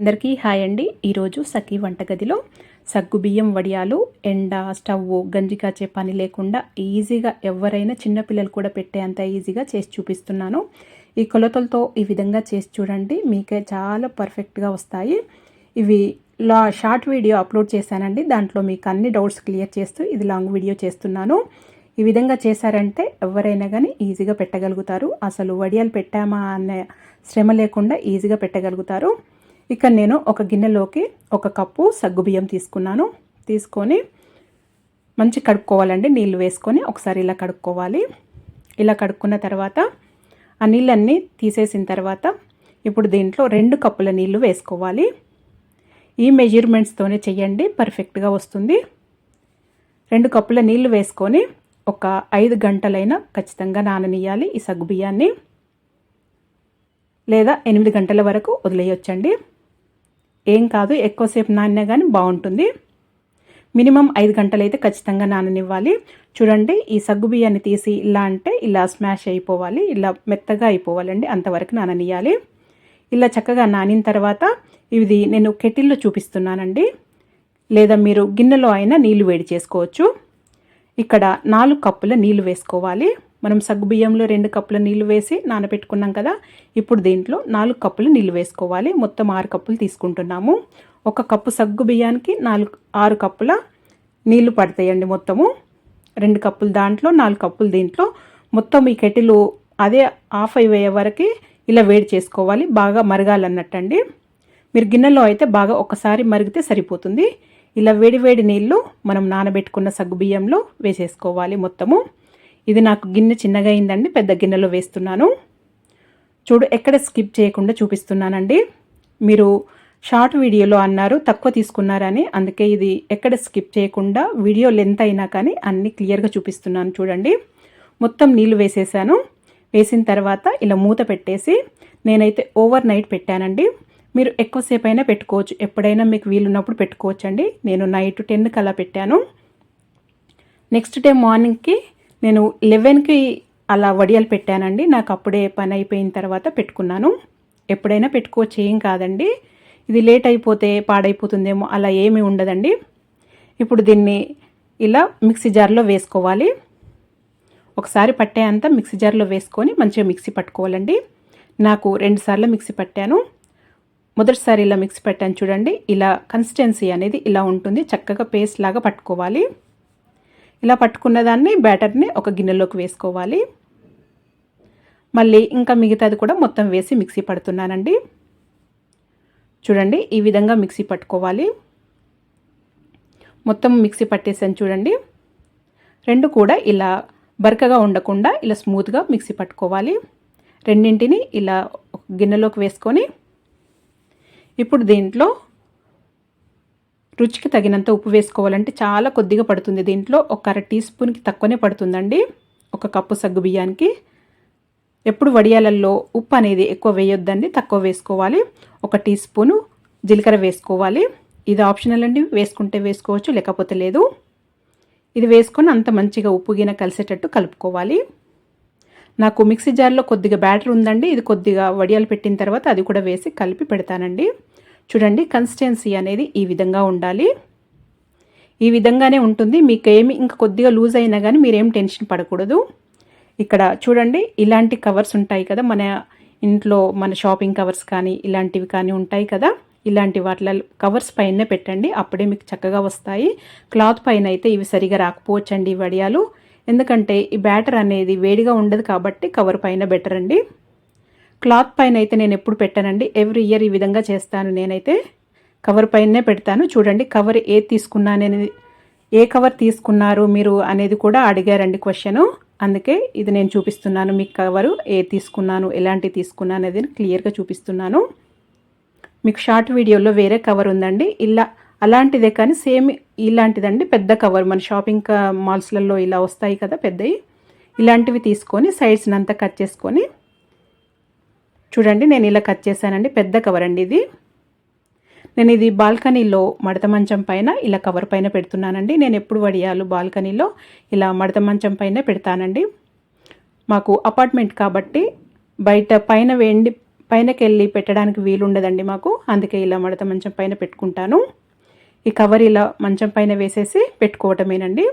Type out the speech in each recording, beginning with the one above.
అందరికీ హాయ్ అండి. ఈరోజు సఖీ వంటగదిలో సగ్గు బియ్యం వడియాలు ఎండ స్టవ్ గంజి కాచే పని లేకుండా ఈజీగా ఎవరైనా చిన్నపిల్లలు కూడా పెట్టే అంత ఈజీగా చేసి చూపిస్తున్నాను. ఈ కొలతలతో ఈ విధంగా చేసి చూడండి. మీకే చాలా పర్ఫెక్ట్గా వస్తాయి. ఇవి లా షార్ట్ వీడియో అప్లోడ్ చేశానండి. దాంట్లో మీకు అన్ని డౌట్స్ క్లియర్ చేస్తూ ఇది లాంగ్ వీడియో చేస్తున్నాను. ఈ విధంగా చేశారంటే ఎవరైనా కానీ ఈజీగా పెట్టగలుగుతారు. అసలు వడియాలు పెట్టామా అనే శ్రమ లేకుండా ఈజీగా పెట్టగలుగుతారు. ఇక్కడ నేను ఒక గిన్నెలోకి ఒక కప్పు సగ్గుబియ్యం తీసుకున్నాను. తీసుకొని మంచి కడుక్కోవాలండి. నీళ్ళు వేసుకొని ఒకసారి ఇలా కడుక్కోవాలి. ఇలా కడుక్కున్న తర్వాత ఆ నీళ్ళన్నీ తీసేసిన తర్వాత ఇప్పుడు దీంట్లో రెండు కప్పుల నీళ్ళు వేసుకోవాలి. ఈ మెజర్మెంట్స్తోనే చేయండి పర్ఫెక్ట్గా వస్తుంది. రెండు కప్పుల నీళ్ళు వేసుకొని ఒక ఐదు గంటలైనా ఖచ్చితంగా నాననియాలి ఈ సగ్గుబియ్యాన్ని లేదా ఎనిమిది గంటల వరకు వదిలేయొచ్చండి. ఏం కాదు ఎక్కువసేపు నానినా కానీ బాగుంటుంది మినిమం ఐదు గంటలు అయితే ఖచ్చితంగా నాననివ్వాలి. చూడండి ఈ సగ్గు బియ్యాన్ని తీసి ఇలా అంటే ఇలా స్మాష్ అయిపోవాలి ఇలా మెత్తగా అయిపోవాలండి అంతవరకు నాననియాలి ఇలా చక్కగా నానిన తర్వాత ఇది నేను కెటిల్లో చూపిస్తున్నానండి. లేదా మీరు గిన్నెలో అయినా నీళ్ళు వేడి చేసుకోవచ్చు. ఇక్కడ నాలుగు కప్పుల నీళ్ళు వేసుకోవాలి. మనం సగ్గుబియ్యంలో రెండు కప్పుల నీళ్ళు వేసి నానబెట్టుకున్నాం కదా ఇప్పుడు దీంట్లో నాలుగు కప్పులు నీళ్ళు వేసుకోవాలి. మొత్తం ఆరు కప్పులు తీసుకుంటున్నాము. ఒక కప్పు సగ్గు బియ్యానికి నాలుగు ఆరు కప్పుల నీళ్ళు పడతాయండి మొత్తము. రెండు కప్పులు దాంట్లో నాలుగు కప్పులు దీంట్లో. మొత్తం ఈ కెటిలు అదే ఆఫ్ అయ్యే వరకు ఇలా వేడి చేసుకోవాలి. బాగా మరగాలన్నట్టండి. మీరు గిన్నెలో అయితే బాగా ఒకసారి మరిగితే సరిపోతుంది. ఇలా వేడి వేడి నీళ్ళు మనం నానబెట్టుకున్న సగ్గుబియ్యంలో వేసేసుకోవాలి మొత్తము. ఇది నాకు గిన్నె చిన్నగా అయిందండి పెద్ద గిన్నెలో వేస్తున్నాను. చూడు ఎక్కడ స్కిప్ చేయకుండా చూపిస్తున్నానండి. మీరు షార్ట్ వీడియోలో అన్నారు తక్కువ తీసుకున్నారని అందుకే ఇది ఎక్కడ స్కిప్ చేయకుండా వీడియో లెంత్ అయినా కానీ అన్నీ క్లియర్గా చూపిస్తున్నాను చూడండి. మొత్తం నీళ్ళు వేసేసాను. వేసిన తర్వాత ఇలా మూత పెట్టేసి నేనైతే ఓవర్ నైట్ పెట్టానండి. మీరు ఎక్కువసేపు అయినా పెట్టుకోవచ్చు ఎప్పుడైనా మీకు వీలున్నప్పుడు పెట్టుకోవచ్చు అండి నేను నైట్ టెన్కి అలా పెట్టాను. నెక్స్ట్ డే మార్నింగ్కి నేను లెవెన్కి అలా వడియాలు పెట్టానండి. నాకు అప్పుడే పని అయిపోయిన తర్వాత పెట్టుకున్నాను. ఎప్పుడైనా పెట్టుకోవచ్చు ఏం కాదండి. ఇది లేట్ అయిపోతే పాడైపోతుందేమో అలా ఏమీ ఉండదండి. ఇప్పుడు దీన్ని ఇలా మిక్సీ జార్లో వేసుకోవాలి. ఒకసారి పట్టే అంతా మిక్సీ జార్లో వేసుకొని మంచిగా మిక్సీ పట్టుకోవాలండి. నాకు రెండుసార్లు మిక్సీ పట్టాను. మొదటిసారి ఇలా మిక్సీ పెట్టాను చూడండి. ఇలా కన్సిస్టెన్సీ అనేది ఇలా ఉంటుంది. చక్కగా పేస్ట్ లాగా పట్టుకోవాలి. ఇలా పట్టుకున్న దాన్ని బ్యాటర్ని ఒక గిన్నెలోకి వేసుకోవాలి. మళ్ళీ ఇంకా మిగతాది కూడా మొత్తం వేసి మిక్సీ పడుతున్నానండి. చూడండి ఈ విధంగా మిక్సీ పట్టుకోవాలి. మొత్తం మిక్సీ పట్టేసాను చూడండి. రెండు కూడా ఇలా బరకగా ఉండకుండా ఇలా స్మూత్గా మిక్సీ పట్టుకోవాలి. రెండింటిని ఇలా గిన్నెలోకి వేసుకొని ఇప్పుడు దీంట్లో రుచికి తగినంత ఉప్పు వేసుకోవాలంటే చాలా కొద్దిగా పడుతుంది. దీంట్లో ఒక అర టీ స్పూన్కి తక్కువనే పడుతుందండి. ఒక కప్పు సగ్గు బియ్యానికి. ఎప్పుడు వడియాలల్లో ఉప్పు అనేది ఎక్కువ వేయొద్దండి తక్కువ వేసుకోవాలి. ఒక టీ స్పూను జీలకర్ర వేసుకోవాలి. ఇది ఆప్షనల్ అండి వేసుకుంటే వేసుకోవచ్చు లేకపోతే లేదు. ఇది వేసుకొని అంత మంచిగా ఉప్పు గిన కలిసేటట్టు కలుపుకోవాలి. నాకు మిక్సీ జార్లో కొద్దిగా బ్యాటర్ ఉందండి. ఇది కొద్దిగా వడియాలు పెట్టిన తర్వాత అది కూడా వేసి కలిపి పెడతానండి. చూడండి కన్సిస్టెన్సీ అనేది ఈ విధంగా ఉండాలి. ఈ విధంగానే ఉంటుంది. మీకు ఏమి ఇంకా కొద్దిగా లూజ్ అయినా కానీ మీరేం టెన్షన్ పడకూడదు. ఇక్కడ చూడండి ఇలాంటి కవర్స్ ఉంటాయి కదా మన ఇంట్లో మన షాపింగ్ కవర్స్ కానీ ఇలాంటివి కానీ ఉంటాయి కదా ఇలాంటి వాటిలో కవర్స్ పైన పెట్టండి. అప్పుడే మీకు చక్కగా వస్తాయి. క్లాత్ పైన అయితే ఇవి సరిగా రాకపోవచ్చండి వడియాలు. ఎందుకంటే ఈ బ్యాటర్ అనేది వేడిగా ఉండదు కాబట్టి కవర్ పైన బెటర్ అండి క్లాత్ పైన అయితే నేను ఎప్పుడు పెట్టానండి. ఎవ్రీ ఇయర్ ఈ విధంగా చేస్తాను. నేనైతే కవర్ పైనే పెడతాను. చూడండి కవర్ ఏ తీసుకున్నాననేది ఏ కవర్ తీసుకున్నారు మీరు అనేది కూడా అడిగారండి క్వశ్చను. అందుకే ఇది నేను చూపిస్తున్నాను. మీకు కవరు ఏ తీసుకున్నాను ఎలాంటి తీసుకున్నాను అనేది క్లియర్గా చూపిస్తున్నాను. మీకు షార్ట్ వీడియోలో వేరే కవర్ ఉందండి. ఇలా అలాంటిదే కానీ సేమ్ ఇలాంటిదండి. పెద్ద కవర్. మన షాపింగ్ మాల్స్లలో ఇలా వస్తాయి కదా పెద్దవి ఇలాంటివి తీసుకొని సైడ్స్ని అంతా కట్ చేసుకొని చూడండి నేను ఇలా కట్ చేశానండి పెద్ద కవర్ అండి ఇది. నేను ఇది బాల్కనీలో మడత మంచం పైన ఇలా కవర్ పైన పెడుతున్నానండి. నేను ఎప్పుడు వడియాలు బాల్కనీలో ఇలా మడత మంచం పైన పెడతానండి. మాకు అపార్ట్మెంట్ కాబట్టి బయట పైన వెండి పైనకి వెళ్ళి పెట్టడానికి వీలు ఉండదండి మాకు. అందుకే ఇలా మడత మంచం పైన పెట్టుకుంటాను. ఈ కవర్ ఇలా మంచం పైన వేసేసి పెట్టుకోవటమేనండి.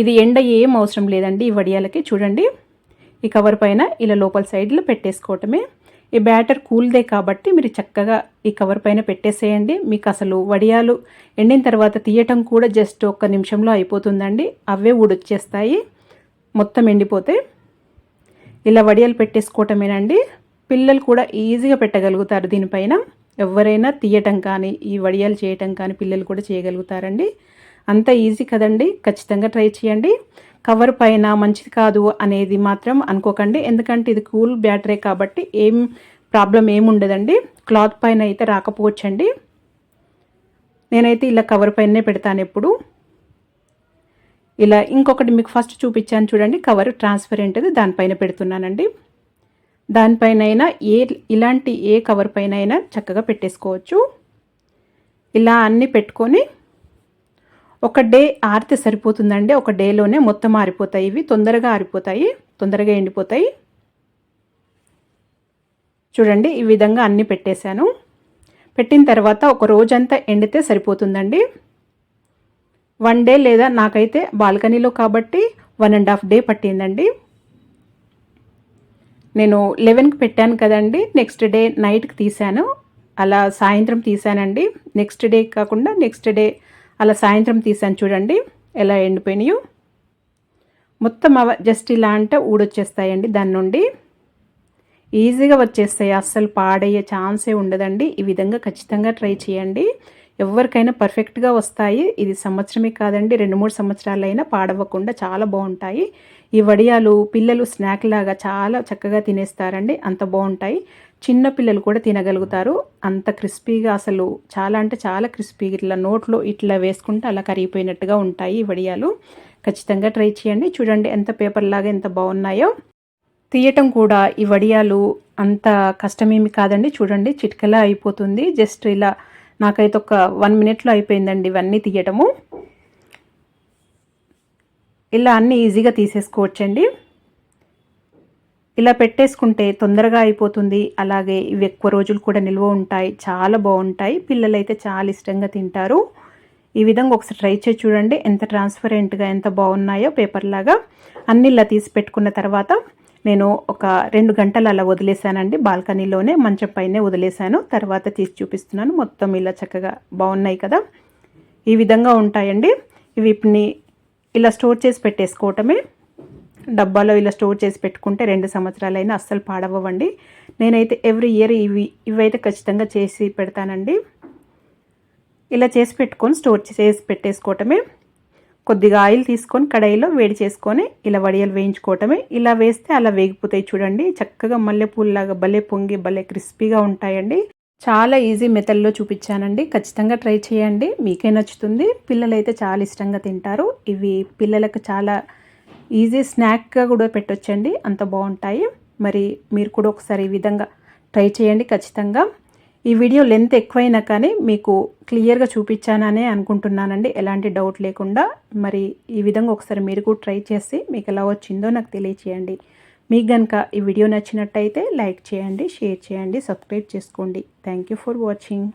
ఇది ఎండ ఏం అవసరం లేదండి ఈ వడియాలకి చూడండి. ఈ కవర్ పైన ఇలా లోపల సైడ్లో పెట్టేసుకోవటమే. ఈ బ్యాటర్ కూల్దే కాబట్టి మీరు చక్కగా ఈ కవర్ పైన పెట్టేసేయండి. మీకు అసలు వడియాలు ఎండిన తర్వాత తీయటం కూడా జస్ట్ ఒక్క నిమిషంలో అయిపోతుందండి. అవే ఊడొచ్చేస్తాయి. మొత్తం ఎండిపోతే ఇలా వడియాలు పెట్టేసుకోవటమేనండి. పిల్లలు కూడా ఈజీగా పెట్టగలుగుతారు దీనిపైన. ఎవరైనా తీయటం కానీ ఈ వడియాలు చేయటం కానీ పిల్లలు కూడా చేయగలుగుతారండి. అంత ఈజీ కదండి. ఖచ్చితంగా ట్రై చేయండి. కవర్ పైన మంచిది కాదు అనేది మాత్రం అనుకోకండి. ఎందుకంటే ఇది కూల్ బ్యాటరీ కాబట్టి ఏం ప్రాబ్లం ఏముండదండి క్లాత్ పైన అయితే రాకపోవచ్చండి. నేనైతే ఇలా కవర్ పైనే పెడతాను ఎప్పుడు. ఇలా ఇంకొకటి మీకు ఫస్ట్ చూపించాను చూడండి. కవర్ ట్రాన్స్పరెంట్ దానిపైన పెడుతున్నానండి. దానిపైన అయినా ఏ ఇలాంటి ఏ కవర్ పైన అయినా చక్కగా పెట్టేసుకోవచ్చు. ఇలా అన్నీ పెట్టుకొని ఒక డే ఆరితే సరిపోతుందండి. ఒక డేలోనే మొత్తం ఆరిపోతాయి. ఇవి తొందరగా ఆరిపోతాయి. తొందరగా ఎండిపోతాయి. చూడండి ఈ విధంగా అన్నీ పెట్టేశాను. పెట్టిన తర్వాత ఒక రోజంతా ఎండితే సరిపోతుందండి. వన్ డే లేదా నాకైతే బాల్కనీలో కాబట్టి వన్ అండ్ హాఫ్ డే పట్టిందండి. నేను లెవెన్కి పెట్టాను కదండి. నెక్స్ట్ డే నైట్కి తీశాను. అలా సాయంత్రం తీశానండి. నెక్స్ట్ డే కాకుండా నెక్స్ట్ డే అలా సాయంత్రం తీసాను చూడండి ఎలా ఎండిపోయినాయో. మొత్తం అవ జస్ట్ ఇలా అంటే ఊడొచ్చేస్తాయండి దాని నుండి. ఈజీగా వచ్చేస్తాయి అస్సలు పాడయ్యే ఛాన్సే ఉండదండి. ఈ విధంగా ఖచ్చితంగా ట్రై చేయండి. ఎవరికైనా పర్ఫెక్ట్గా వస్తాయి ఇది సంవత్సరమే కాదండి రెండు మూడు సంవత్సరాలైనా పాడవ్వకుండా చాలా బాగుంటాయి. ఈ వడియాలు పిల్లలు స్నాక్ లాగా చాలా చక్కగా తినేస్తారండి అంత బాగుంటాయి. చిన్న పిల్లలు కూడా తినగలుగుతారు. అంత క్రిస్పీగా అసలు చాలా అంటే చాలా క్రిస్పీగా ఇట్లా నోట్లో ఇట్లా వేసుకుంటే అలా కరిగిపోయినట్టుగా ఉంటాయి ఈ వడియాలు. ఖచ్చితంగా ట్రై చేయండి. చూడండి ఎంత పేపర్ లాగా ఎంత బాగున్నాయో. తీయటం కూడా ఈ వడియాలు అంత కష్టమేమి కాదండి. చూడండి చిట్కలా అయిపోతుంది. జస్ట్ ఇలా నాకైతే ఒక వన్ మినిట్లో అయిపోయిందండి ఇవన్నీ తీయటము. ఇలా అన్నీ ఈజీగా తీసేసుకోవచ్చండి. ఇలా పెట్టేసుకుంటే తొందరగా అయిపోతుంది. అలాగే ఇవి ఎక్కువ రోజులు కూడా నిల్వ ఉంటాయి. చాలా బాగుంటాయి. పిల్లలైతే చాలా ఇష్టంగా తింటారు. ఈ విధంగా ఒకసారి ట్రై చేసి చూడండి. ఎంత ట్రాన్స్పరెంట్గా ఎంత బాగున్నాయో పేపర్ లాగా. అన్ని ఇలా తీసి పెట్టుకున్న తర్వాత నేను ఒక రెండు గంటలు అలా వదిలేసానండి. బాల్కనీలోనే మంచం పైనే వదిలేశాను తర్వాత తీసి చూపిస్తున్నాను. మొత్తం ఇలా చక్కగా బాగున్నాయి కదా. ఈ విధంగా ఉంటాయండి. ఇవి ఇలా స్టోర్ చేసి పెట్టేసుకోవటమే. డబ్బాలో ఇలా స్టోర్ చేసి పెట్టుకుంటే రెండు సంవత్సరాలైనా అస్సలు పాడవ్వండి నేనైతే ఎవ్రీ ఇయర్ ఇవి ఇవైతే ఖచ్చితంగా చేసి పెడతానండి. ఇలా చేసి పెట్టుకొని స్టోర్ చేసి పెట్టేసుకోవటమే. కొద్దిగా ఆయిల్ తీసుకొని కడాయిలో వేడి చేసుకొని ఇలా వడియాలు వేయించుకోవటమే. ఇలా వేస్తే అలా వేగిపోతాయి చూడండి. చక్కగా మల్లెపూలలాగా భలే పొంగి భలే క్రిస్పీగా ఉంటాయండి. చాలా ఈజీ మెథడ్లో చూపించానండి. ఖచ్చితంగా ట్రై చేయండి. మీకే నచ్చుతుంది. పిల్లలు అయితే చాలా ఇష్టంగా తింటారు. ఇవి పిల్లలకు చాలా ఈజీ స్నాక్గా కూడా పెట్టొచ్చండి. అంత బాగుంటాయి. మరి మీరు కూడా ఒకసారి ఈ విధంగా ట్రై చేయండి ఖచ్చితంగా. ఈ వీడియో లెంత్ ఎక్కువైనా కానీ మీకు క్లియర్గా చూపించాననే అనుకుంటున్నానండి. ఎలాంటి డౌట్ లేకుండా. మరి ఈ విధంగా ఒకసారి మీరు కూడా ట్రై చేసి మీకు ఎలా వచ్చిందో నాకు తెలియచేయండి. మీకు కనుక ఈ వీడియో నచ్చినట్టయితే లైక్ చేయండి షేర్ చేయండి సబ్స్క్రైబ్ చేసుకోండి. Thank for watching.